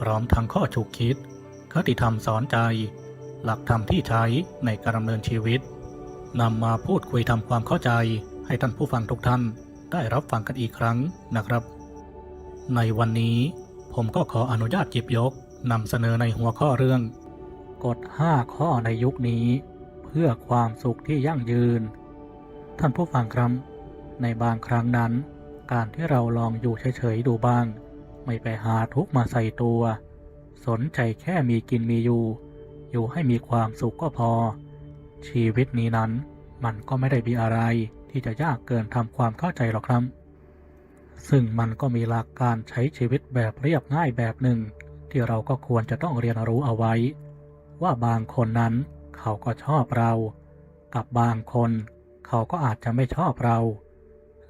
พร้อมทั้งข้อฉุกคิด คติธรรมสอนใจ หลักธรรมที่ใช้ในการดำเนินชีวิตนำมาพูดคุยทำความเข้าใจ ให้ท่านผู้ฟังทุกท่านได้รับฟังกันอีกครั้งนะครับ ในวันนี้ผมก็ขออนุญาตจิบยกนำเสนอในหัวข้อเรื่อง กฎ 5 ข้อในยุคนี้ เพื่อความสุขที่ยั่งยืน ท่านผู้ฟังครับ ในบางครั้งนั้น การที่เราลองอยู่เฉยๆดูบ้าง ไม่ไปหาทุกมาใส่ตัว สนใจแค่มีกินมีอยู่ อยู่ให้มีความสุขก็พอ ชีวิตนี้นั้นมันก็ไม่ได้มีอะไรที่จะยากเกินทำความเข้าใจหรอกครับ ซึ่งมันก็มีหลักการใช้ชีวิตแบบเรียบง่ายแบบหนึ่ง ที่เราก็ควรจะต้องเรียนรู้เอาไว้ ว่าบางคนนั้นเขาก็ชอบเรา กับบางคน เขาก็อาจจะไม่ชอบเรา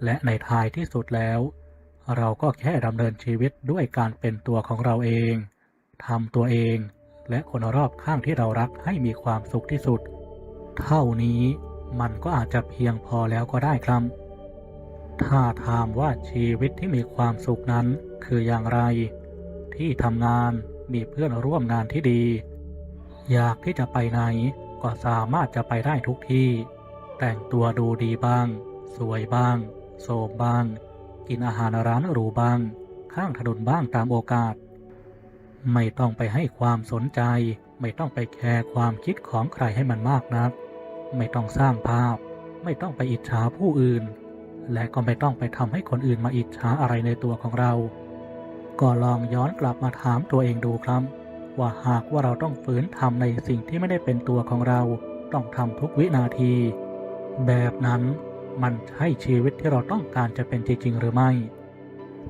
และในท้ายที่สุดแล้ว เราก็แค่ดำเนินชีวิตด้วยการเป็นตัวของเราเองทำตัวเอง และคนรอบข้างที่เรารักให้มีความสุขที่สุด เท่านี้มันก็อาจจะเพียงพอแล้วก็ได้ครับ ถ้าถามว่าชีวิตที่มีความสุขนั้นคืออย่างไร ที่ทำงานมีเพื่อนร่วมงานที่ดี อยากที่จะไปไหนก็สามารถจะไปได้ทุกที่ แต่งตัวดูดีบ้าง สวยบ้าง โสมบ้าง กินอาหารร้านหรูบ้าง ข้างถนนบ้างตามโอกาส ไม่ต้องไปให้ความสนใจ ไม่ต้องไปแคร์ความคิดของใครให้มันมากนัก ไม่ต้องสร้างภาพ ไม่ต้องไปอิจฉาผู้อื่น และก็ไม่ต้องไปทำให้คนอื่นมาอิจฉาอะไรในตัวของเรา ก็ลองย้อนกลับมาถามตัวเองดูครับ ว่าหากว่าเราต้องฝืนทำในสิ่งที่ไม่ได้เป็นตัวของเรา ต้องทำทุกวินาที แบบนั้น มันใช่ชีวิตที่เราต้องการจะเป็นจริง ๆ หรือไม่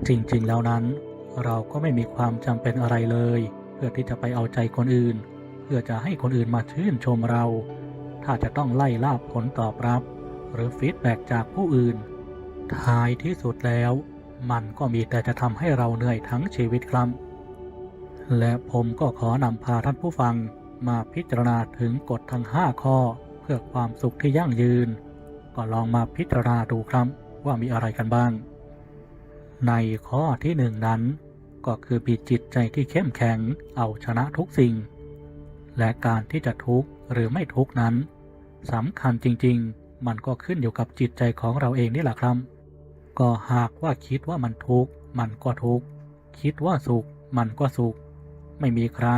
จริงๆ แล้วนั้น เราก็ไม่มีความจำเป็นอะไรเลย เพื่อที่จะไปเอาใจคนอื่น เพื่อจะให้คนอื่นมาชื่นชมเรา ถ้าจะต้องไล่ล่าผลตอบรับ หรือฟีดแบ็กจากผู้อื่น ท้ายที่สุดแล้ว มันก็มีแต่จะทำให้เราเหนื่อยทั้งชีวิตครับ และผมก็ขอนำพาท่านผู้ฟังมาพิจารณาถึงกฎทั้ง 5 ข้อ เพื่อความสุขที่ยั่งยืน ก็ลองมาพิจารณาดูครับว่ามีอะไรกันบ้าง ในข้อที่หนึ่งนั้น ก็คือมีจิตใจที่เข้มแข็งเอาชนะทุกสิ่ง และการที่จะทุกข์หรือไม่ทุกข์นั้นสำคัญจริง ๆ มันก็ขึ้นอยู่กับจิตใจของเราเองนี่แหละครับ ก็หากว่าคิดว่ามันทุกข์มันก็ทุกข์คิดว่าสุขมันก็สุข ไม่มีใคร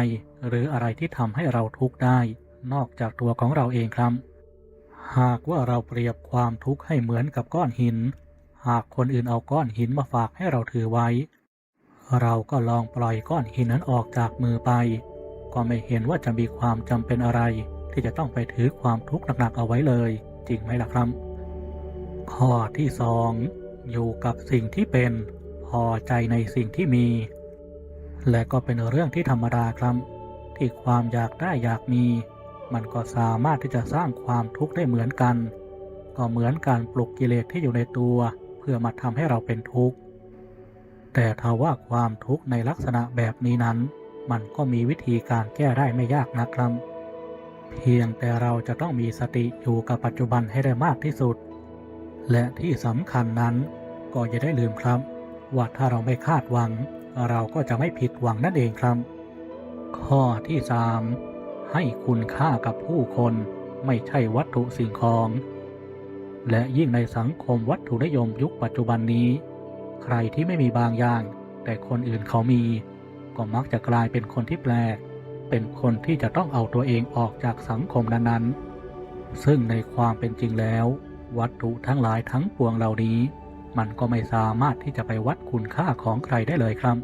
หรืออะไรที่ทำให้เราทุกข์ได้ นอกจากตัวของเราเองครับ หากว่าเราเปรียบความทุกข์ให้เหมือนกับก้อนหิน หากคนอื่นเอาก้อนหินมาฝากให้เราถือไว้ เราก็ลองปล่อยก้อนหินนั้นออกจากมือไป ก็ไม่เห็นว่าจะมีความจำเป็นอะไร ที่จะต้องไปถือความทุกข์หนักๆเอาไว้เลย จริงไหมล่ะครับ ข้อที่สองอยู่กับสิ่งที่เป็นพอใจในสิ่งที่มี และก็เป็นเรื่องที่ธรรมดาครับ ที่ความอยากได้อยากมี มันก็สามารถที่จะสร้างความทุกข์ได้เหมือนกัน ก็เหมือนการปลุกกิเลสที่อยู่ในตัว เพื่อมาทำให้เราเป็นทุกข์ แต่ถ้าว่าความทุกข์ในลักษณะแบบนี้นั้น มันก็มีวิธีการแก้ได้ไม่ยากนะครับ เพียงแต่เราจะต้องมีสติอยู่กับปัจจุบันให้ได้มากที่สุด และที่สำคัญนั้นก็อย่าได้ลืมครับ ว่าถ้าเราไม่คาดหวัง เราก็จะไม่ผิดหวังนั่นเองครับ ข้อที่สาม ให้คุณค่ากับผู้คนไม่ใช่วัตถุสิ่งของ และยิ่งในสังคมวัตถุนิยมยุคปัจจุบันนี้ ใครที่ไม่มีบางอย่าง แต่คนอื่นเขามี ก็มักจะกลายเป็นคนที่แปลก เป็นคนที่จะต้องเอาตัวเองออกจากสังคมนั้นๆ ซึ่งในความเป็นจริงแล้ว วัตถุทั้งหลายทั้งปวงเหล่านี้ มันก็ไม่สามารถที่จะไปวัดคุณค่าของใครได้เลยครับ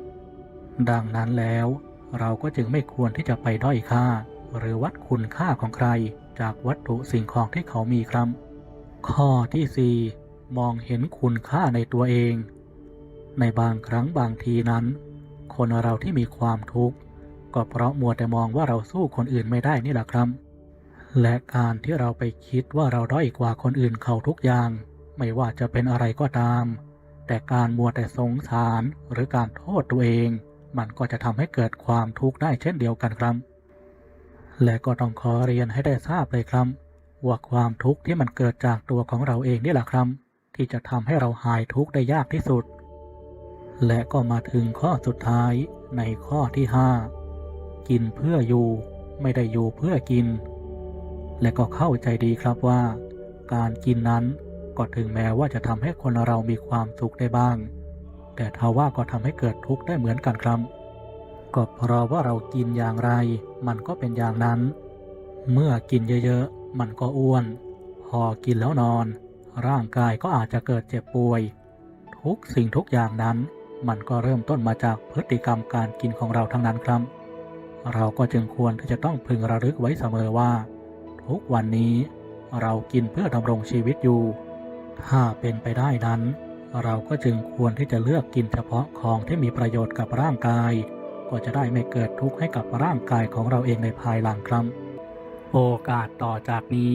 ดังนั้นแล้วเราก็จึงไม่ควรที่จะไปด้อยค่า หรือวัดคุณค่าของใคร จากวัตถุสิ่งของที่เขามีครับ ข้อที่ 4 มองเห็นคุณค่าในตัวเอง ในบางครั้งบางทีนั้น คนเราที่มีความทุกข์ก็เพราะมัวแต่มองว่าเราสู้คนอื่นไม่ได้นี่แหละครับ และการที่เราไปคิดว่าเราด้อยกว่าคนอื่นเขาทุกอย่าง ไม่ว่าจะเป็นอะไรก็ตาม แต่การมัวแต่สงสารหรือการโทษตัวเอง มันก็จะทำให้เกิดความทุกข์ได้เช่นเดียวกันครับ และก็ต้องขอเรียนให้ได้ทราบเลยครับ ว่าความทุกข์ที่มันเกิดจากตัวของเราเองนี่แหละครับ ที่จะทำให้เราหายทุกข์ได้ยากที่สุด และก็มาถึงข้อสุดท้ายในข้อที่ 5 กินเพื่ออยู่ ไม่ได้อยู่เพื่อกิน และก็เข้าใจดีครับว่า การกินนั้นก็ถึงแม้ว่าจะทำให้คนเรามีความสุขได้บ้าง แต่ทว่าก็ทำให้เกิดทุกข์ได้เหมือนกันครับ ก็เพราะว่าเรากินอย่างไร มันก็เป็นอย่างนั้น เมื่อกินเยอะๆ มันก็อ้วน พอกินแล้วนอน ร่างกายก็อาจจะเกิดเจ็บป่วย ทุกสิ่งทุกอย่างนั้น มันก็เริ่มต้นมาจากพฤติกรรมการกินของเราทั้งนั้นครับ เราก็จึงควรที่จะต้องพึงระลึกไว้เสมอว่า ทุกวันนี้เรากินเพื่อดำรงชีวิตอยู่ ถ้าเป็นไปได้นั้น เราก็จึงควรที่จะเลือกกินเฉพาะของที่มีประโยชน์กับร่างกาย ก็จะได้ไม่เกิดทุกข์ให้กับร่างกายของเราเองในภายหลังครับโอกาสต่อจากนี้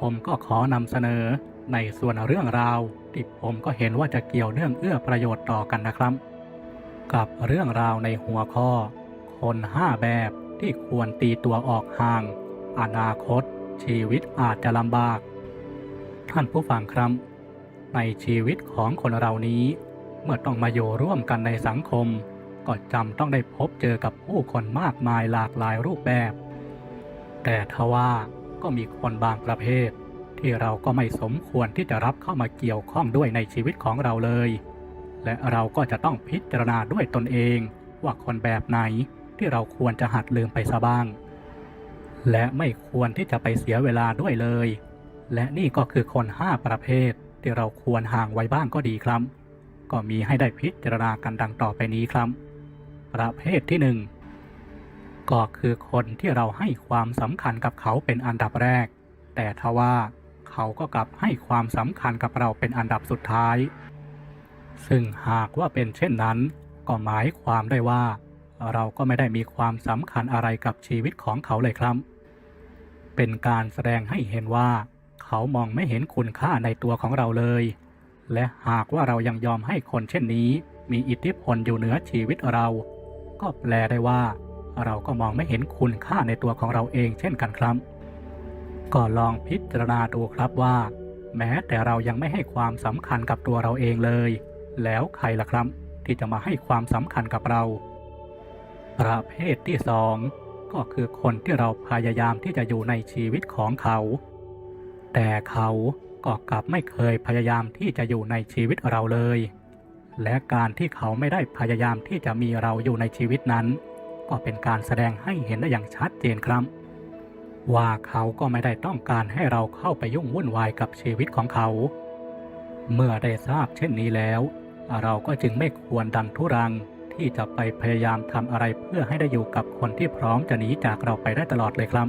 ผมก็ขอนำเสนอในส่วนเรื่องราวที่ผมก็เห็นว่าจะเกี่ยวเนื่องเอื้อประโยชน์ต่อกันนะครับ กับเรื่องราวในหัวข้อ คนห้าแบบที่ควรตีตัวออกห่าง อนาคต ชีวิตอาจจะลำบาก ท่านผู้ฟังครับ ในชีวิตของคนเรานี้ เมื่อต้องมาอยู่ร่วมกันในสังคม ก็จำต้องได้พบเจอกับผู้คนมากมายหลากหลายรูปแบบ แต่ทว่าก็มีคนบางประเภท ที่เราก็ไม่สมควรที่จะรับเข้ามาเกี่ยวข้องด้วยในชีวิตของเราเลย และเราก็จะต้องพิจารณาด้วยตนเองว่าคนแบบไหนที่เราควรจะหัดลืมไปซะบ้าง และไม่ควรที่จะไปเสียเวลาด้วยเลย และนี่ก็คือคนห้าประเภทที่เราควรห่างไว้บ้างก็ดีครับ ก็มีให้ได้พิจารณากันดังต่อไปนี้ครับ ประเภทที่หนึ่งก็คือคนที่เราให้ความสำคัญกับเขาเป็นอันดับแรก แต่ทว่าเขาก็กลับให้ความสำคัญกับเราเป็นอันดับสุดท้าย ซึ่งหากว่าเป็นเช่นนั้น ก็หมายความได้ว่า เราก็ไม่ได้มีความสำคัญอะไรกับชีวิตของเขาเลยครับ เป็นการแสดงให้เห็นว่า เขามองไม่เห็นคุณค่าในตัวของเราเลย และหากว่าเรายังยอมให้คนเช่นนี้ มีอิทธิพลอยู่เหนือชีวิตเรา ก็แปลได้ว่า เราก็มองไม่เห็นคุณค่าในตัวของเราเองเช่นกันครับ ก็ลองพิจารณาดูครับว่า แม้แต่เรายังไม่ให้ความสำคัญกับตัวเราเองเลย แล้วใครล่ะครับ ที่จะมาให้ความสำคัญกับเรา ประเภทที่สองก็คือคนที่เราพยายามที่จะอยู่ในชีวิตของเขา แต่เขาก็กลับไม่เคยพยายามที่จะอยู่ในชีวิตเราเลย และการที่เขาไม่ได้พยายามที่จะมีเราอยู่ในชีวิตนั้น ก็เป็นการแสดงให้เห็นได้อย่างชัดเจนครับ ว่าเขาก็ไม่ได้ต้องการให้เราเข้าไปยุ่งวุ่นวายกับชีวิตของเขา เมื่อได้ทราบเช่นนี้แล้ว เราก็จึงไม่ควรดันทุรังที่จะไปพยายามทำอะไรเพื่อให้ได้อยู่กับคนที่พร้อมจะหนีจากเราไปได้ตลอดเลยครับ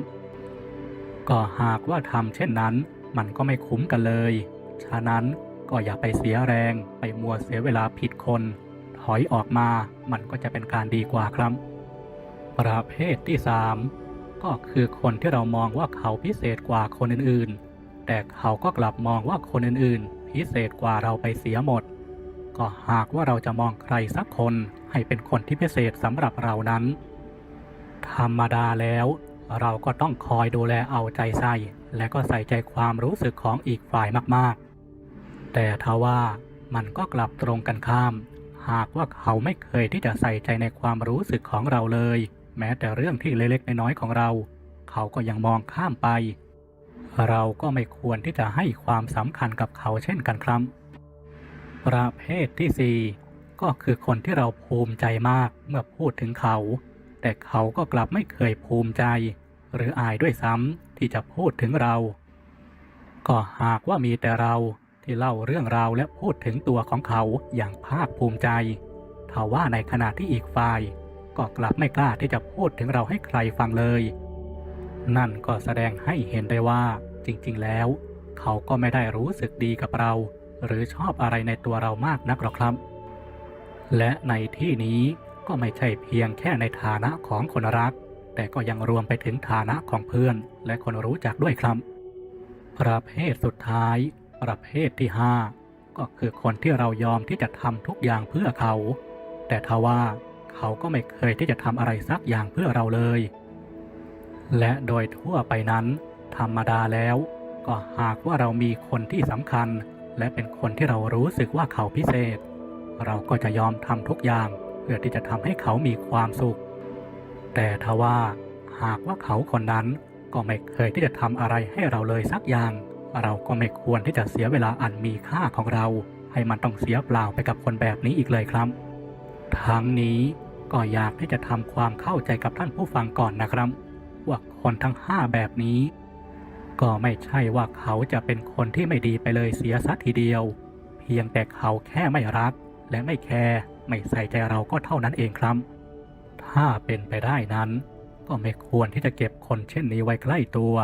ก็หากว่าทำเช่นนั้น มันก็ไม่คุ้มกันเลย ฉะนั้น ก็อย่าไปเสียแรงไปมัวเสียเวลาผิดคน ถอยออกมามันก็จะเป็นการดีกว่าครับ ประเภทที่สามก็คือคนที่เรามองว่าเขาพิเศษกว่าคนอื่นๆ แต่เขาก็กลับมองว่าคนอื่นๆ พิเศษกว่าเราไปเสียหมด ก็หากว่าเราจะมองใครสักคนให้เป็นคนที่พิเศษสำหรับเรานั้น ธรรมดาแล้วเราก็ต้องคอยดูแลเอาใจใส่ และก็ใส่ใจความรู้สึกของอีกฝ่ายมากๆ แต่ทว่ามันก็กลับตรงกันข้าม หากว่าเขาไม่เคยที่จะใส่ใจในความรู้สึกของเราเลย แม้แต่เรื่องที่เล็กๆน้อยๆของเรา เขาก็ยังมองข้ามไป เราก็ไม่ควรที่จะให้ความสำคัญกับเขาเช่นกันครับ ประเภทที่สี่ก็คือคนที่เราภูมิใจมากเมื่อพูดถึงเขา แต่เขาก็กลับไม่เคยภูมิใจ หรืออายด้วยซ้ำที่จะพูดถึงเรา ก็หากว่ามีแต่เรา ที่เล่าเรื่องราวและพูดถึงตัวของเขาอย่างภาคภูมิใจทว่าในขณะที่อีกฝ่าย ก็กลับไม่กล้าที่จะพูดถึงเราให้ใครฟังเลย นั่นก็แสดงให้เห็นได้ว่าจริง ๆ แล้ว เขาก็ไม่ได้รู้สึกดีกับเรา หรือชอบอะไรในตัวเรามากนักหรอกครับ และในที่นี้ก็ไม่ใช่เพียงแค่ในฐานะของคนรัก แต่ก็ยังรวมไปถึงฐานะของเพื่อนและคนรู้จักด้วยครับประเภทสุดท้าย ประเภทที่ห้าก็คือคนที่เรายอมที่จะทำทุกอย่างเพื่อเขา แต่ทว่าเขาก็ไม่เคยที่จะทำอะไรสักอย่างเพื่อเราเลย และโดยทั่วไปนั้น ธรรมดาแล้ว ก็หากว่าเรามีคนที่สำคัญ และเป็นคนที่เรารู้สึกว่าเขาพิเศษ เราก็จะยอมทำทุกอย่างเพื่อที่จะทำให้เขามีความสุข แต่ทว่าหากว่าเขาคนนั้นก็ไม่เคยที่จะทำอะไรให้เราเลยสักอย่าง เราก็ไม่ควรที่จะเสียเวลาอันมีค่าของเรา ให้มันต้องเสียเปล่าไปกับคนแบบนี้อีกเลยครับ ทั้งนี้ก็อยากที่จะทำความเข้าใจกับท่านผู้ฟังก่อนนะครับ ว่าคนทั้งห้าแบบนี้ ก็ไม่ใช่ว่าเขาจะเป็นคนที่ไม่ดีไปเลยเสียสัทีเดียว เพียงแต่เขาแค่ไม่รัก และไม่แคร์ไม่ใส่ใจเราก็เท่านั้นเองครับ ถ้าเป็นไปได้นั้น ก็ไม่ควรที่จะเก็บคนเช่นนี้ไว้ใกล้ตัว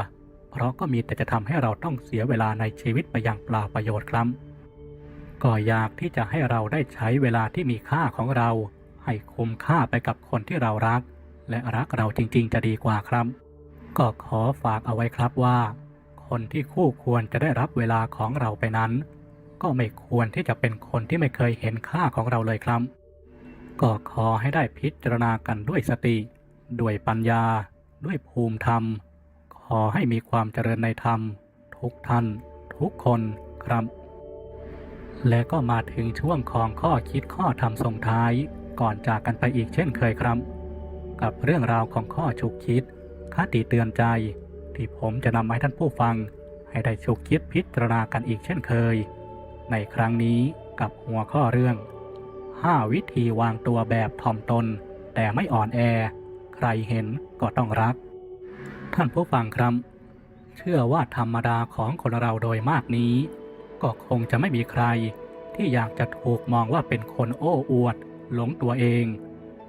เพราะก็มีแต่จะทำให้เราต้องเสียเวลาในชีวิตไปอย่างเปล่าประโยชน์ครับ ก็อยากที่จะให้เราได้ใช้เวลาที่มีค่าของเรา ให้คุ้มค่าไปกับคนที่เรารัก และรักเราจริงๆ จะดีกว่าครับ ก็ขอฝากเอาไว้ครับว่า คนที่คู่ควรจะได้รับเวลาของเราไปนั้น ก็ไม่ควรที่จะเป็นคนที่ไม่เคยเห็นค่าของเราเลยครับ ก็ขอให้ได้พิจารณากันด้วยสติ ด้วยปัญญา ด้วยภูมิธรรม อให้มีความเจริญในธรรม ทุกท่าน ทุกคนครับ และก็มาถึงช่วงของข้อคิดข้อธรรมส่งท้าย ก่อนจากกันไปอีกเช่นเคยครับ กับเรื่องราวของข้อฉุกคิดคติเตือนใจ ที่ผมจะนำมาให้ท่านผู้ฟัง ให้ได้ฉุกคิดพิจารณากันอีกเช่นเคย ในครั้งนี้กับหัวข้อเรื่อง 5 วิธีวางตัวแบบถ่อมตน แต่ไม่อ่อนแอ ใครเห็นก็ต้องรัก ท่านผู้ฟังครับ เชื่อว่าธรรมดาของคนเราโดยมากนี้ ก็คงจะไม่มีใคร ที่อยากจะถูกมองว่าเป็นคนโอ้อวด หลงตัวเอง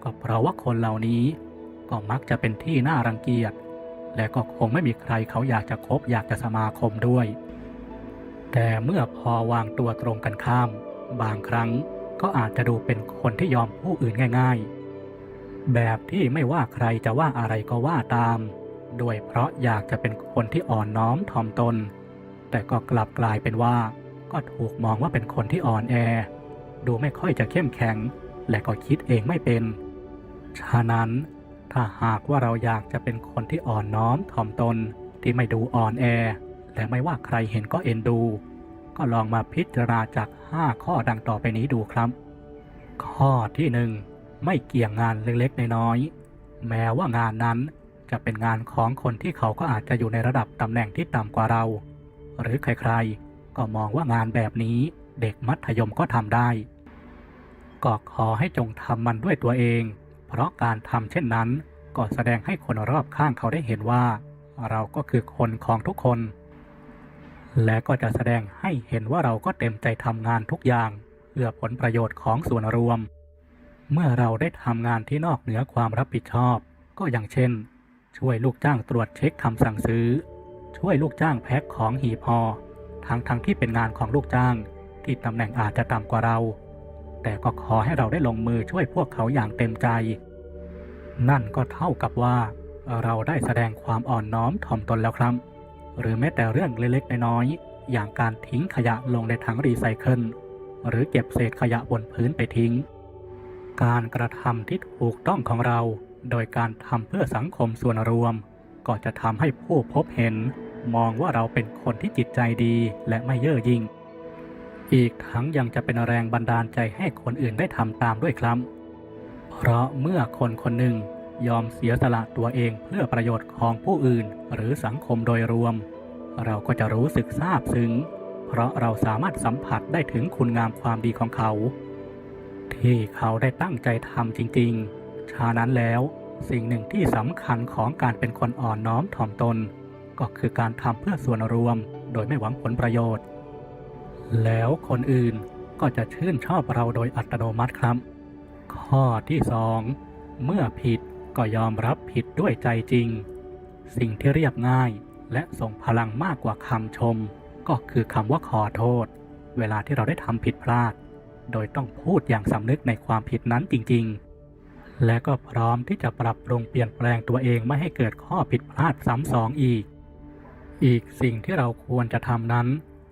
ก็เพราะว่าคนเหล่านี้ ก็มักจะเป็นที่น่ารังเกียจ และก็คงไม่มีใครเขาอยากจะคบอยากจะสมาคมด้วย แต่เมื่อพอวางตัวตรงกันข้าม บางครั้งก็อาจจะดูเป็นคนที่ยอมผู้อื่นง่าย ๆ แบบที่ไม่ว่าใครจะว่าอะไรก็ว่าตาม ด้วยเพราะอยากจะเป็นคนที่อ่อนน้อมถ่อมตน แต่ก็กลับกลายเป็นว่า ก็ถูกมองว่าเป็นคนที่อ่อนแอ ดูไม่ค่อยจะเข้มแข็ง และก็คิดเองไม่เป็น ฉะนั้น ถ้าหากว่าเราอยากจะเป็นคนที่อ่อนน้อมถ่อมตนที่ไม่ดูอ่อนแอ และไม่ว่าใครเห็นก็เอ็นดู ก็ลองมาพิจารณาจาก 5 ข้อดังต่อไปนี้ดูครับ ข้อที่หนึ่งไม่เกี่ยงงานเล็กๆน้อยๆแม้ว่างานนั้น จะเป็นงานของคนที่เขาก็อาจจะอยู่ในระดับตำแหน่งที่ต่ำกว่าเรา หรือใครๆ ก็มองว่างานแบบนี้เด็กมัธยมก็ทำได้ ก็ขอให้จงทำมันด้วยตัวเอง เพราะการทำเช่นนั้นก็แสดงให้คนรอบข้างเขาได้เห็นว่า เราก็คือคนของทุกคน และก็จะแสดงให้เห็นว่าเราก็เต็มใจทำงานทุกอย่าง เพื่อผลประโยชน์ของส่วนรวม เมื่อเราได้ทำงานที่นอกเหนือความรับผิดชอบ ก็อย่างเช่น ช่วยลูกจ้างตรวจเช็คคำสั่งซื้อ ช่วยลูกจ้างแพ็คของหีบห่อทั้งทั้งที่เป็นงานของลูกจ้าง ที่ตำแหน่งอาจจะต่ำกว่าเรา แต่ก็ขอให้เราได้ลงมือช่วยพวกเขาอย่างเต็มใจ นั่นก็เท่ากับว่า เราได้แสดงความอ่อนน้อมถ่อมตนแล้วครับ หรือแม้แต่เรื่องเล็กๆน้อยๆอย่างการทิ้งขยะลงในถังรีไซเคิลหรือเก็บเศษขยะบนพื้นไปทิ้ง การกระทำที่ถูกต้องของเรา โดยการทำเพื่อสังคมส่วนรวม ก็จะทำให้ผู้พบเห็น มองว่าเราเป็นคนที่จิตใจดีและไม่เย่อหยิ่ง อีกทั้งยังจะเป็นแรงบันดาลใจให้คนอื่นได้ทำตามด้วยครับ เพราะเมื่อคนคนหนึ่งยอมเสียสละตัวเองเพื่อประโยชน์ของผู้อื่น หรือสังคมโดยรวม เราก็จะรู้สึกซาบซึ้ง เพราะเราสามารถสัมผัสได้ถึงคุณงามความดีของเขา ที่เขาได้ตั้งใจทำจริง ๆ ฉะนั้นแล้วสิ่งหนึ่งที่สำคัญของการเป็นคนอ่อนน้อมถ่อมตน ก็คือการทำเพื่อส่วนรวมโดยไม่หวังผลประโยชน์ แล้วคนอื่นก็จะชื่นชอบเราโดยอัตโนมัติครับ ข้อที่สองเมื่อผิดก็ยอมรับผิดด้วยใจจริง สิ่งที่เรียบง่ายและส่งพลังมากกว่าคำชม ก็คือคำว่าขอโทษ เวลาที่เราได้ทำผิดพลาด โดยต้องพูดอย่างสำนึกในความผิดนั้นจริง ๆ และก็พร้อมที่จะปรับปรุงเปลี่ยนแปลงตัวเองไม่ให้เกิดข้อผิดพลาดซ้ำสองอีก อีกสิ่งที่เราควรจะทำนั้น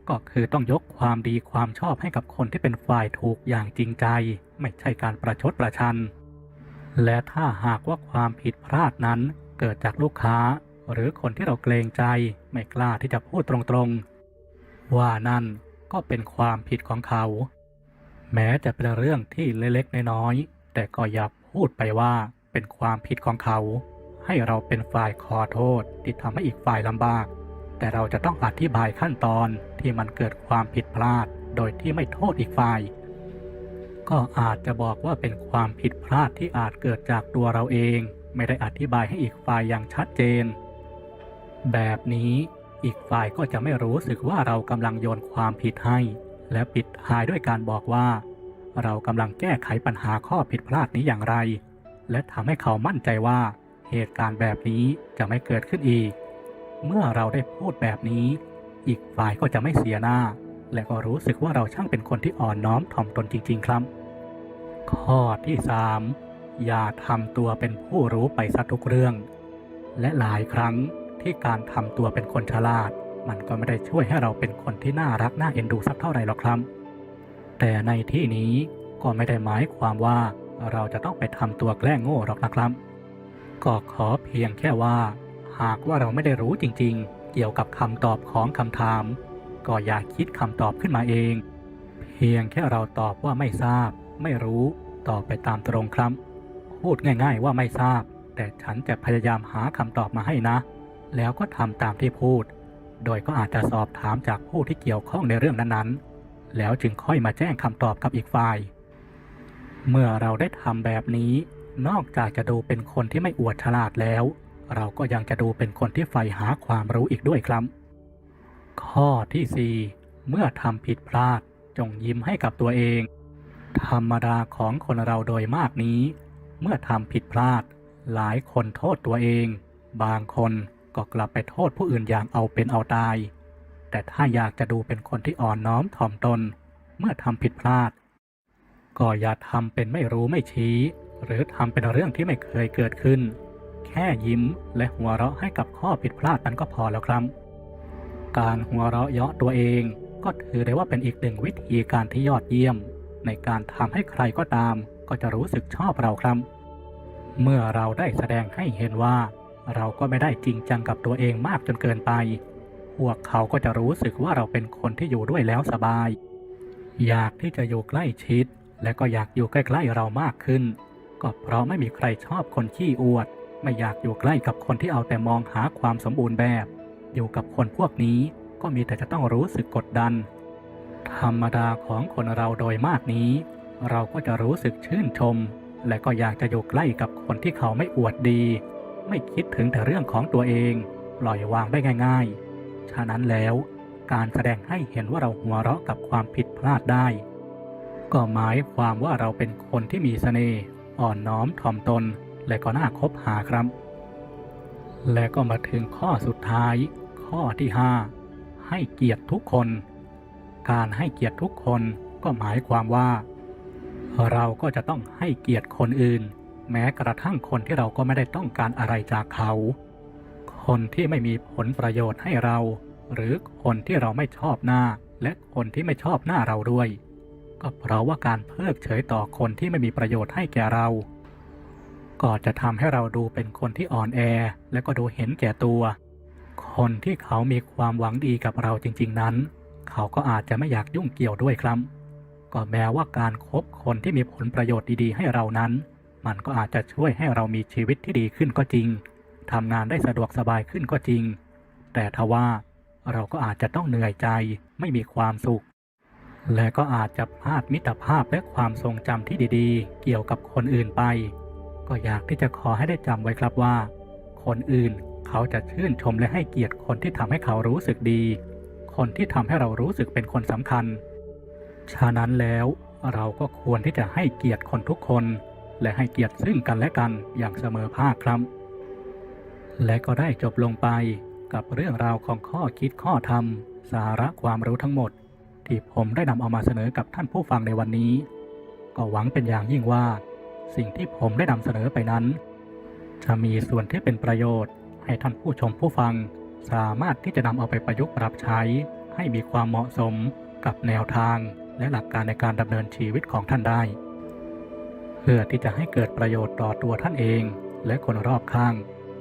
ก็คือต้องยกความดีความชอบให้กับคนที่เป็นฝ่ายถูกอย่างจริงใจ ไม่ใช่การประชดประชัน และถ้าหากว่าความผิดพลาดนั้นเกิดจากลูกค้า หรือคนที่เราเกรงใจไม่กล้าที่จะพูดตรงๆ ว่านั่นก็เป็นความผิดของเขา แม้จะเป็นเรื่องที่เล็กๆน้อยๆแต่ก็อย่า พูดไปว่าเป็นความผิดของเขา ให้เราเป็นฝ่ายขอโทษที่ทำให้อีกฝ่ายลำบาก แต่เราจะต้องอธิบายขั้นตอนที่มันเกิดความผิดพลาด โดยที่ไม่โทษอีกฝ่าย ก็อาจจะบอกว่าเป็นความผิดพลาดที่อาจเกิดจากตัวเราเอง ไม่ได้อธิบายให้อีกฝ่ายอย่างชัดเจน แบบนี้อีกฝ่ายก็จะไม่รู้สึกว่าเรากำลังโยนความผิดให้ และปิดท้ายด้วยการบอกว่า เรากำลังแก้ไขปัญหาข้อผิดพลาดนี้อย่างไร และทำให้เขามั่นใจว่าเหตุการณ์แบบนี้จะไม่เกิดขึ้นอีก เมื่อเราได้พูดแบบนี้ อีกฝ่ายก็จะไม่เสียหน้า และก็รู้สึกว่าเราช่างเป็นคนที่อ่อนน้อมถ่อมตนจริง ๆ ครับ ข้อที่ 3 อย่าทำตัวเป็นผู้รู้ไปซะทุกเรื่อง และหลายครั้งที่การทำตัวเป็นคนฉลาด มันก็ไม่ได้ช่วยให้เราเป็นคนที่น่ารักน่าเอ็นดูสักเท่าไหร่หรอกครับ แต่ในที่นี้ก็ไม่ได้หมายความว่าเราจะต้องไปทำตัวแกล้งโง่หรอกนะครับ ก็ขอเพียงแค่ว่า หากว่าเราไม่ได้รู้จริงๆ เกี่ยวกับคำตอบของคำถาม ก็อย่าคิดคำตอบขึ้นมาเอง เพียงแค่เราตอบว่าไม่ทราบ ไม่รู้ตอบไปตามตรงครับ พูดง่าย ๆ ว่าไม่ทราบ แต่ฉันจะพยายามหาคำตอบมาให้นะ แล้วก็ทำตามที่พูด โดยก็อาจจะสอบถามจากผู้ที่เกี่ยวข้องในเรื่องนั้นๆ แล้วจึงค่อยมาแจ้งคำตอบกับอีกฝ่าย เมื่อเราได้ทำแบบนี้ นอกจากจะดูเป็นคนที่ไม่อวดฉลาดแล้ว เราก็ยังจะดูเป็นคนที่ใฝ่หาความรู้อีกด้วยครับ ข้อที่ 4 เมื่อทำผิดพลาดจงยิ้มให้กับตัวเอง ธรรมดาของคนเราโดยมากนี้ เมื่อทำผิดพลาด หลายคนโทษตัวเอง บางคนก็กลับไปโทษผู้อื่นอย่างเอาเป็นเอาตาย แต่ถ้าอยากจะดูเป็นคนที่อ่อนน้อมถ่อมตน เมื่อทำผิดพลาด ก็อย่าทำเป็นไม่รู้ไม่ชี้ หรือทำเป็นเรื่องที่ไม่เคยเกิดขึ้น แค่ยิ้มและหัวเราะให้กับข้อผิดพลาดนั้นก็พอแล้วครับ การหัวเราะเยาะตัวเองก็ถือได้ว่าเป็นอีกหนึ่งวิธีการที่ยอดเยี่ยม ในการทำให้ใครก็ตาม ก็จะรู้สึกชอบเราครับ เมื่อเราได้แสดงให้เห็นว่า เราก็ไม่ได้จริงจังกับตัวเองมากจนเกินไป พวกเขาก็จะรู้สึกว่าเราเป็นคนที่อยู่ด้วยแล้วสบาย อยากที่จะอยู่ใกล้ชิด และก็อยากอยู่ใกล้ๆเรามากขึ้น ก็เพราะไม่มีใครชอบคนขี้อวด ไม่อยากอยู่ใกล้กับคนที่เอาแต่มองหาความสมบูรณ์แบบ อยู่กับคนพวกนี้ก็มีแต่จะต้องรู้สึกกดดัน ธรรมดาของคนเราโดยมากนี้ เราก็จะรู้สึกชื่นชม และก็อยากจะอยู่ใกล้กับคนที่เขาไม่อวดดี ไม่คิดถึงแต่เรื่องของตัวเอง ปล่อยวางได้ง่าย ๆ ฉะนั้นแล้ว การแสดงให้เห็นว่าเราหัวเราะกับความผิดพลาดได้ ก็หมายความว่าเราเป็นคนที่มีเสน่ห์อ่อนน้อมถ่อมตนและก็น่าคบหาครับ และก็มาถึงข้อสุดท้าย ข้อที่ 5 ให้เกียรติทุกคน การให้เกียรติทุกคนก็หมายความว่า เราก็จะต้องให้เกียรติคนอื่น แม้กระทั่งคนที่เราก็ไม่ได้ต้องการอะไรจากเขา คนที่ไม่มีผลประโยชน์ให้เรา หรือคนที่เราไม่ชอบหน้า และคนที่ไม่ชอบหน้าเราด้วย ก็เพราะว่าการเพิกเฉยต่อคนที่ไม่มีประโยชน์ให้แก่เรา ก็จะทำให้เราดูเป็นคนที่อ่อนแอ และก็ดูเห็นแก่ตัว คนที่เขามีความหวังดีกับเราจริง ๆ นั้น เขาก็อาจจะไม่อยากยุ่งเกี่ยวด้วยครับ ก็แม้ว่าการครบคนที่มีผลประโยชน์ดีๆ ให้เรานั้น มันก็อาจจะช่วยให้เรามีชีวิตที่ดีขึ้นก็จริง ทำงานได้สะดวกสบายขึ้นก็จริง แต่ทว่าเราก็อาจจะต้องเหนื่อยใจไม่มีความสุข และก็อาจจะพลาดมิตรภาพและความทรงจำที่ดีๆ เกี่ยวกับคนอื่นไป ก็อยากที่จะขอให้ได้จำไว้ครับว่า คนอื่นเขาจะชื่นชมและให้เกียรติคนที่ทำให้เขารู้สึกดี คนที่ทำให้เรารู้สึกเป็นคนสำคัญ ฉะนั้นแล้วเราก็ควรที่จะให้เกียรติคนทุกคน และให้เกียรติซึ่งกันและกันอย่างเสมอภาคครับ และก็ได้จบลงไปกับเรื่องราวของข้อคิดข้อธรรม สาระความรู้ทั้งหมด ที่ผมได้นำเอามาเสนอกับท่านผู้ฟังในวันนี้ ก็หวังเป็นอย่างยิ่งว่า สิ่งที่ผมได้นำเสนอไปนั้น จะมีส่วนที่เป็นประโยชน์ ให้ท่านผู้ชมผู้ฟัง สามารถที่จะนำเอาไปประยุกต์ปรับใช้ ให้มีความเหมาะสมกับแนวทางและหลักการในการดำเนินชีวิตของท่านได้ เพื่อที่จะให้เกิดประโยชน์ต่อตัวท่านเอง และคนรอบข้าง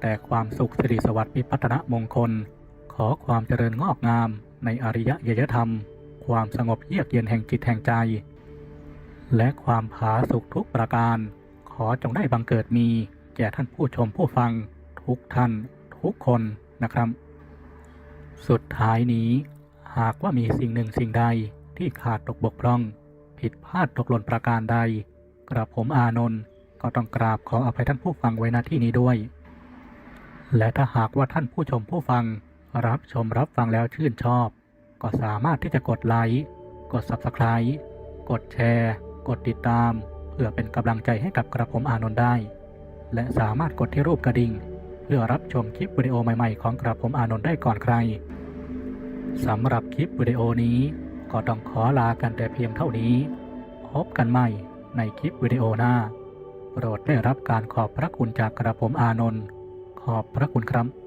แต่ความสุขสิริสวัสดิ์พิพัฒนมงคล ขอความเจริญงอกงามในอริยยยธรรม ความสงบเยือกเย็นแห่งจิตแห่งใจ และความผาสุกทุกประการ ขอจงได้บังเกิดมีแก่ท่านผู้ชมผู้ฟังทุกท่านทุกคนนะครับ สุดท้ายนี้ หากว่ามีสิ่งหนึ่งสิ่งใดที่ขาดตกบกพร่อง ผิดพลาดตกหล่นประการใด กระผมอานนท์ก็ต้องกราบขออภัยท่านผู้ฟังไว้ณที่นี้ด้วย และถ้าหากว่าท่านผู้ชมผู้ฟัง รับชมรับฟังแล้วชื่นชอบ ก็สามารถที่จะกดไลค์ กด Subscribe กดแชร์ กดติดตาม เพื่อเป็นกำลังใจให้กับกระผมอานนท์ได้ และสามารถกดที่รูปกระดิ่ง เพื่อรับชมคลิปวิดีโอใหม่ๆ ของกระผมอานนท์ได้ก่อนใครสำหรับคลิปวิดีโอนี้ ก็ต้องขอลากันแต่เพียงเท่านี้ พบกันใหม่ในคลิปวิดีโอหน้า โปรดได้รับการขอบพระคุณจากกระผมอานนท์ อบพระคุณครับ